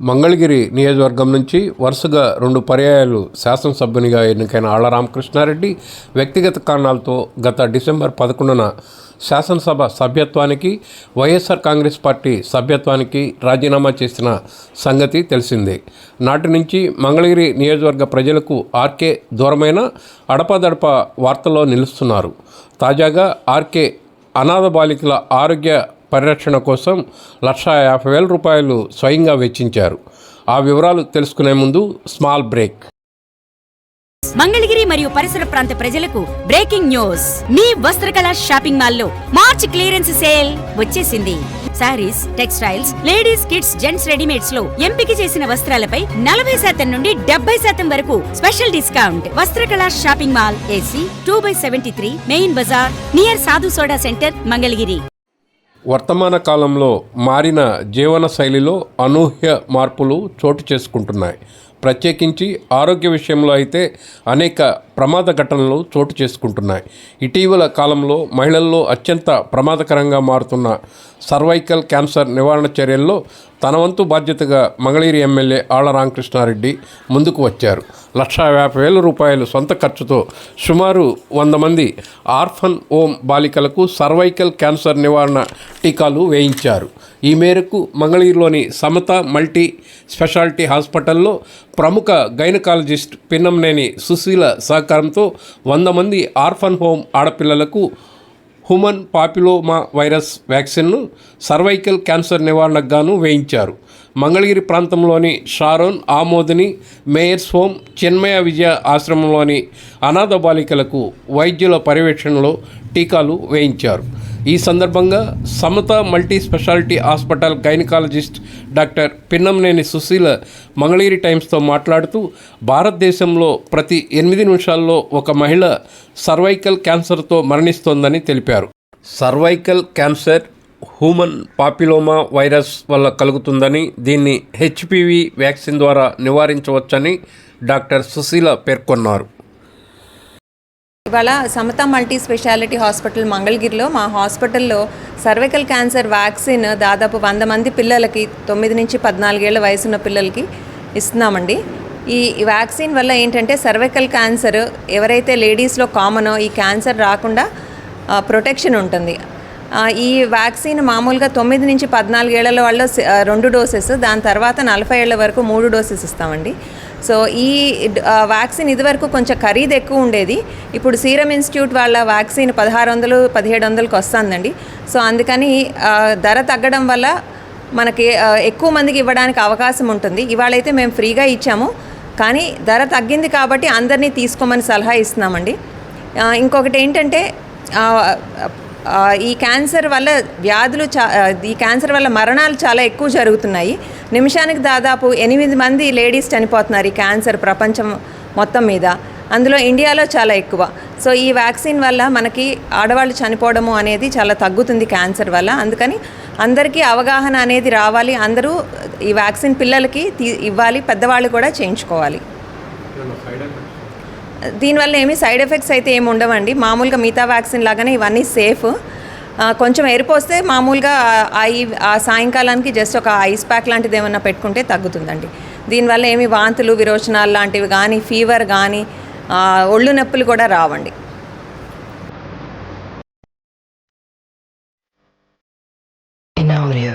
మంగళగిరి నియోజకవర్గం నుంచి వరుసగా రెండు పర్యాయాలు శాసనసభ్యునిగా ఎన్నికైన ఆళ్ళ రామకృష్ణారెడ్డి వ్యక్తిగత కారణాలతో గత డిసెంబర్ పదకొండున శాసనసభ సభ్యత్వానికి వైఎస్ఆర్ కాంగ్రెస్ పార్టీ సభ్యత్వానికి రాజీనామా చేసిన సంగతి తెలిసిందే. నాటి నుంచి మంగళగిరి నియోజకవర్గ ప్రజలకు ఆర్కే దూరమైన అడపదడప వార్తల్లో నిలుస్తున్నారు. తాజాగా ఆర్కే అనాథ బాలికల ఆరోగ్య పరిరక్షణ కోసం లక్షా యాభై వేల రూపాయలు స్వయంగా వెచ్చించారు. ఆ వివరాలు తెలుసుకునే ముందు స్మాల్ బ్రేక్. మంగళగిరి మరియు పరిసర ప్రాంత ప్రజలకు బ్రేకింగ్ న్యూస్. మీ వస్త్రకళ షాపింగ్ మాల్లో మార్చ్ క్లియరెన్స్ సేల్ వచ్చేసింది. Sarees textiles ladies kids gents రెడీమేడ్స్లో ఎంపిక చేసిన వస్త్రాలపై నలభై శాతం నుండి డెబ్బై శాతం వరకు special discount. Vastrakala shopping mall AC two by seventy three main bazaar near Sadhu soda centre Mangalagiri. వర్తమాన కాలంలో మారిన జీవన శైలిలో అనూహ్య మార్పులు చోటు చేసుకుంటున్నాయి. ప్రత్యేకించి ఆరోగ్య విషయంలో అయితే అనేక ప్రమాద ఘటనలు చోటు చేసుకుంటున్నాయి. ఇటీవల కాలంలో మహిళల్లో అత్యంత ప్రమాదకరంగా మారుతున్న సర్వైకల్ క్యాన్సర్ నివారణ చర్యల్లో తన వంతు బాధ్యతగా మంగళగిరి ఎమ్మెల్యే ఆళ్ళ రామకృష్ణారెడ్డి ముందుకు వచ్చారు. లక్షా యాభై వేల రూపాయలు సొంత ఖర్చుతో సుమారు వంద మంది ఆర్ఫన్ ఓం బాలికలకు సర్వైకల్ క్యాన్సర్ నివారణ టీకాలు వేయించారు. ఈ మేరకు మంగళగిరిలోని సమత మల్టీ స్పెషాలిటీ హాస్పిటల్లో ప్రముఖ గైనకాలజిస్ట్ పిన్నంనేని సుశీల సహకారంతో వంద మంది ఆర్ఫన్ హోమ్ ఆడపిల్లలకు హ్యూమన్ పాపిలోమా వైరస్ వ్యాక్సిన్ను సర్వైకల్ క్యాన్సర్ నివారణకు గాను వేయించారు. మంగళగిరి ప్రాంతంలోని Sharon Amodini Meyers home Chinmaya Vijaya ఆశ్రమంలోని అనాథ బాలికలకు వైద్యుల పర్యవేక్షణలో టీకాలు వేయించారు. ఈ సందర్భంగా Samata multi speciality hospital gynaecologist doctor Pinnamaneni Sushila Mangalagiri టైమ్స్తో మాట్లాడుతూ భారతదేశంలో ప్రతి ఎనిమిది నిమిషాల్లో ఒక మహిళ సర్వైకల్ క్యాన్సర్తో మరణిస్తోందని తెలిపారు. Cervical cancer human papilloma virus వల్ల కలుగుతుందని దీన్ని హెచ్పివి వ్యాక్సిన్ ద్వారా నివారించవచ్చని డాక్టర్ సుశీల పేర్కొన్నారు. ఇవాళ సమత మల్టీ స్పెషాలిటీ హాస్పిటల్ మంగళగిరిలో మా హాస్పిటల్లో సర్వికల్ క్యాన్సర్ వ్యాక్సిన్ దాదాపు వంద మంది పిల్లలకి తొమ్మిది నుంచి పద్నాలుగేళ్ళ వయసున్న పిల్లలకి ఇస్తున్నామండి. ఈ వ్యాక్సిన్ వల్ల ఏంటంటే సర్వికల్ క్యాన్సర్ ఎవరైతే లేడీస్లో కామనో ఈ క్యాన్సర్ రాకుండా ప్రొటెక్షన్ ఉంటుంది. ఈ వ్యాక్సిన్ మామూలుగా తొమ్మిది నుంచి పద్నాలుగేళ్ళ వాళ్ళు రెండు డోసెస్ దాని తర్వాత నలభై ఏళ్ళ వరకు మూడు డోసెస్ ఇస్తామండి. సో ఈ వ్యాక్సిన్ ఇదివరకు కొంచెం ఖరీదు ఎక్కువ ఉండేది. ఇప్పుడు సీరం ఇన్స్టిట్యూట్ వాళ్ళ వ్యాక్సిన్ పదహారు వందలు పదిహేడు వందలకు వస్తుందండి. సో అందుకని ధర తగ్గడం వల్ల మనకి ఎక్కువ మందికి ఇవ్వడానికి అవకాశం ఉంటుంది. ఇవాళైతే మేము ఫ్రీగా ఇచ్చాము. కానీ ధర తగ్గింది కాబట్టి అందరినీ తీసుకోమని సలహా ఇస్తున్నామండి. ఇంకొకటి ఏంటంటే ఈ క్యాన్సర్ వల్ల వ్యాధులు చా ఈ క్యాన్సర్ వల్ల మరణాలు చాలా ఎక్కువ జరుగుతున్నాయి. నిమిషానికి దాదాపు ఎనిమిది మంది లేడీస్ చనిపోతున్నారు ఈ క్యాన్సర్ ప్రపంచం మొత్తం మీద. అందులో ఇండియాలో చాలా ఎక్కువ. సో ఈ వ్యాక్సిన్ వల్ల మనకి ఆడవాళ్ళు చనిపోవడము అనేది చాలా తగ్గుతుంది క్యాన్సర్ వల్ల. అందుకని అందరికీ అవగాహన అనేది రావాలి. అందరూ ఈ వ్యాక్సిన్ పిల్లలకి తీ- ఇవ్వాలి. పెద్దవాళ్ళు కూడా చేయించుకోవాలి. దీనివల్ల ఏమి సైడ్ ఎఫెక్ట్స్ అయితే ఏమి ఉండవండి. మామూలుగా మిగతా వ్యాక్సిన్ లాగానే ఇవన్నీ సేఫ్. కొంచెం ఎరుపు వస్తే మామూలుగా ఐ ఆ సాయంకాలానికి జస్ట్ ఒక ఐస్ ప్యాక్ లాంటిది ఏమన్నా పెట్టుకుంటే తగ్గుతుందండి. దీనివల్ల ఏమి వాంతులు విరోచనాలు లాంటివి కానీ ఫీవర్ కానీ ఒళ్ళు నొప్పులు కూడా రావండి. In audio.